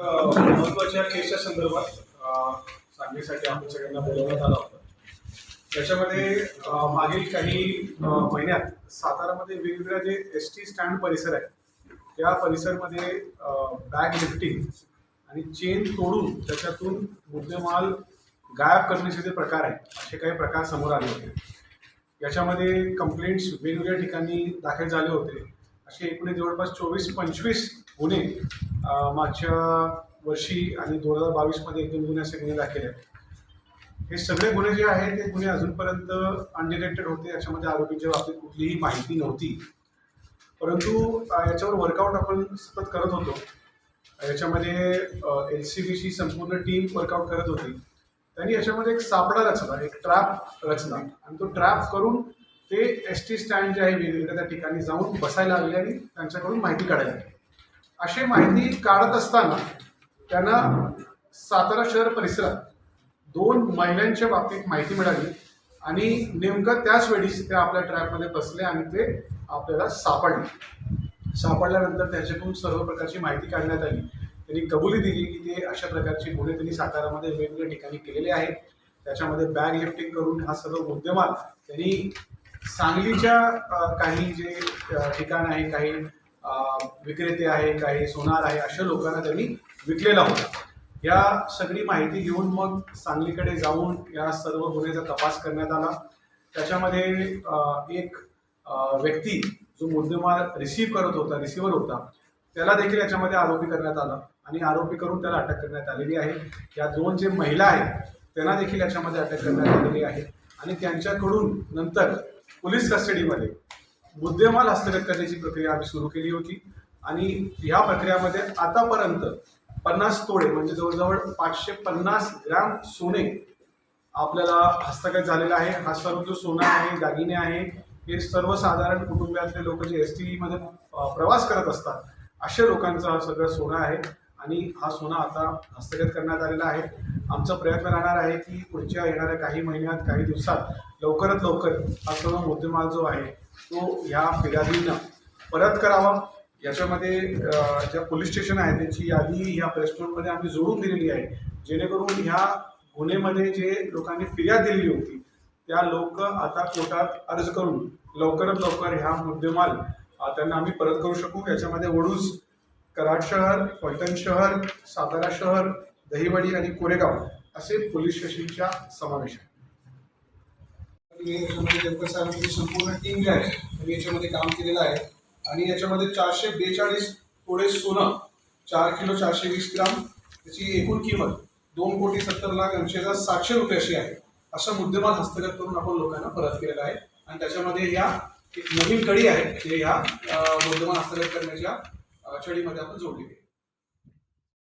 महत्त्वाच्या केसच्या संदर्भात सांगण्यासाठी आपण सगळ्यांना बोलवण्यात आलं होतं त्याच्यामध्ये मागील काही महिन्यात सातारामध्ये वेगवेगळ्या जे एस टी स्टँड परिसर आहे त्या परिसरमध्ये बॅग लिफ्टिंग आणि चेन तोडून त्याच्यातून मुद्देमाल गायब करण्याचे जे प्रकार आहेत असे काही प्रकार समोर आले होते. याच्यामध्ये कंप्लेंट्स वेगवेगळ्या ठिकाणी दाखल झाले होते. असे एकूण जवळपास चोवीस पंचवीस गुन्हे मागच्या वर्षी आणि दोन हजार बावीसमध्ये एक दोन गुन्हे असे गुन्हे दाखल आहेत. हे सगळे गुन्हे जे आहेत ते गुन्हे अजूनपर्यंत अनडिटेक्टेड होते याच्यामध्ये आरोपींच्या बाबतीत कुठलीही माहिती नव्हती. परंतु याच्यावर वर्कआउट आपण सतत करत होतो. याच्यामध्ये एल सी बीची संपूर्ण टीम वर्कआउट करत होती. त्यांनी याच्यामध्ये एक सापळा रचला एक ट्रॅप रचला. आणि तो ट्रॅप करून ते एस टी स्टँड जे आहे वेगवेगळ्या त्या ठिकाणी जाऊन बसायला लागले आणि त्यांच्याकडून माहिती काढायला लागली. अशी माहिती काढत असताना त्यांना सातारा शहर परिसरात दोन महिलांच्या बाबतीत माहिती मिळाली आणि नेमकं त्याच वेळीच ते आपल्या ट्रॅपमध्ये बसले आणि ते आपल्याला सापडले. सापडल्यानंतर त्याच्याकडून सर्व प्रकारची माहिती काढण्यात आली. त्यांनी कबुली दिली की ते अशा प्रकारचे गुन्हे त्यांनी सातारामध्ये वेगवेगळ्या ठिकाणी केलेले आहेत. त्याच्यामध्ये बॅग लिफ्टिंग करून हा सर्व मुद्देमाल त्यांनी सांगलीच्या काही जे ठिकाण आहे काही विक्रेते आहे काही सोनार आहे अशा लोकांना त्यांनी विकलेला होता. या सगळी माहिती घेऊन मग सांगलीकडे जाऊन या सर्व गुन्ह्याचा तपास करण्यात आला. त्याच्यामध्ये एक व्यक्ती जो मुद्देमाल रिसीव्ह करत होता रिसिव्हर होता त्याला देखील याच्यामध्ये आरोपी करण्यात आला आणि आरोपी करून त्याला अटक करण्यात आलेली आहे. या दोन जे महिला आहेत त्यांना देखील याच्यामध्ये अटक करण्यात आलेली आहे. आणि त्यांच्याकडून नंतर पोलीस कस्टडीमध्ये मुद्देमाल हस्तगत करण्याची प्रक्रिया आम्ही सुरू केली होती. आणि ह्या प्रक्रियामध्ये आतापर्यंत पन्नास तोडे म्हणजे जवळजवळ पाचशे पन्नास ग्रॅम सोने आपल्याला हस्तगत झालेला आहे. हा सर्व जो सोना आहे दागिने आहे हे सर्वसाधारण कुटुंबातले लोक जे एस टीमध्ये प्रवास करत असतात अशा लोकांचा हा सगळं सोनं आहे. आणि हा सोना आता हस्तगत करण्यात आलेला आहे. आमचा प्रयत्न राहणार आहे की पुढच्या येणाऱ्या काही महिन्यात काही दिवसात लवकरात लवकर हा सर्व मुद्देमाल जो आहे तो ह्या फिर्यादींना परत करावा. याच्यामध्ये ज्या पोलीस स्टेशन आहे त्यांची यादी ह्या प्रेस नोटमध्ये आम्ही जोडून दिलेली आहे. जेणेकरून ह्या गुन्हेमध्ये जे लोकांनी फिर्याद दिलेली होती त्या लोक आता कोर्टात अर्ज करून लवकरात लवकर ह्या मुद्देमाल त्यांना आम्ही परत करू शकू. याच्यामध्ये वडूज कराड शहर फलटण शहर सातारा शहर दहिवडी आणि कोरेगाव असे पोलीस स्टेशनच्या समावेश आहे याच्यामध्ये देवकर साहेबांची संपूर्ण टीम जी आहे त्यांनी याच्यामध्ये काम केलेलं आहे. आणि याच्यामध्ये चारशे बेचाळीस तोडे सोनं चार किलो चारशे वीस ग्राम त्याची एकूण किंमत दोन कोटी सत्तर लाख ऐंशी हजार सातशे रुपये अशी आहे. असा मुद्देमाल हस्तगत करून आपण लोकांना परत केलेला आहे. आणि त्याच्यामध्ये या एक नवीन कडी आहे जे ह्या मुद्देमाल हस्तगत करण्याच्या छडीमध्ये आपण जोडलेली आहे.